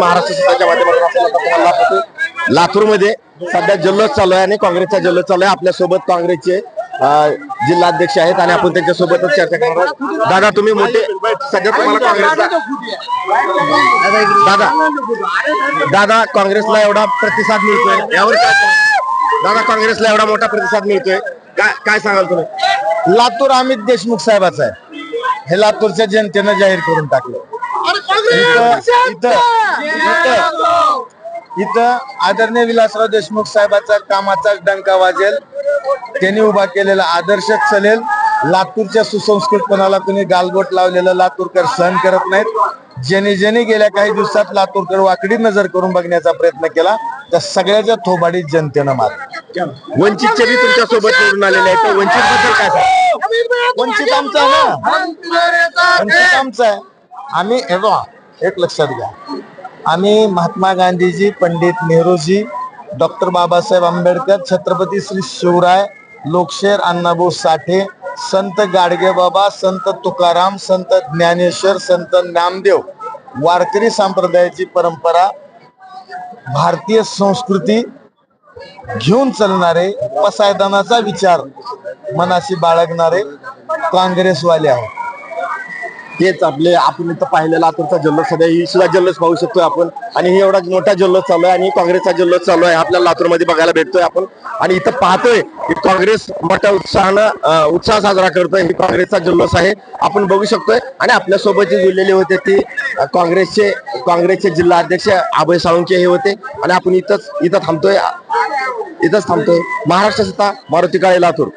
महाराष्ट्र सुद्धाच्या माध्यमातून आपल्याला आता तुम्हाला लातूरमध्ये सध्या जल्लोष चालू आहे आणि काँग्रेसचा जल्लोष चालू आहे. आपल्यासोबत काँग्रेसचे जिल्हाध्यक्ष आहेत आणि आपण त्यांच्यासोबतच चर्चा करणार आहोत. दादा तुम्ही मोठे सध्या तुम्हाला काँग्रेसला दादा दादा काँग्रेसला एवढा प्रतिसाद मिळतोय. यावर काय दादा काँग्रेसला एवढा मोठा प्रतिसाद मिळतोय. काय काय सांगाल तुम्ही? लातूर अमित देशमुख साहेबाचा आहे. हे लातूरच्या जनतेनं जाहीर करून टाकलं इथं आदरणीय विलासराव देशमुख साहेबाचा कामाचा डंका वाजेल. त्यांनी उभा केलेला आदर्श चलेल. लातूरच्या सुसंस्कृतपणाला तुम्ही गालबोट लावलेलं लातूरकर सहन करत नाहीत. ज्यांनी ज्यांनी गेल्या काही दिवसात लातूरकर वाकडी नजर करून बघण्याचा प्रयत्न केला त्या सगळ्याच्या थोबाडीत जनतेनं मार. वंचितचे बी तुमच्यासोबत निवडून आलेले आहेत. वंचित बद्दल काय? वंचित आमचा ना? वंचित आमचा आहे. आम्ही हे बघा, एक लक्षात घ्या. आम्ही महात्मा गांधीजी पंडित नेहरूजी डॉक्टर बाबासाहेब आंबेडकर छत्रपती श्री शिवराय लोकशेर अण्णाभाऊ साठे संत गाडगेबाबा संत तुकाराम संत ज्ञानेश्वर संत नामदेव वारकरी संप्रदायाची परंपरा भारतीय संस्कृती घेऊन चालणारे पसायदानाचा विचार मनाशी बाळगणारे काँग्रेसवाले आहेत. तेच आपले आपण इथं पाहिलेला लातूरचा जल्लोष सध्या ही सुद्धा जल्लोष पाहू शकतोय आपण. आणि हे एवढा मोठा जल्लोष चालू आहे आणि काँग्रेसचा जल्लोष चालू आहे. आपल्याला लातूरमध्ये बघायला भेटतोय आपण. आणि इथं पाहतोय की काँग्रेस मोठ्या उत्साहानं उत्साह साजरा करतोय. ही काँग्रेसचा जल्लोष आहे. आपण बघू शकतोय. आणि आपल्यासोबत जे जुळलेले होते ते काँग्रेसचे काँग्रेसचे जिल्हा अध्यक्ष अभय साळुंके हे होते. आणि आपण इथंच इथं थांबतोय. इथंच थांबतोय. महाराष्ट्र सत्ता मारुती काळे लातूर.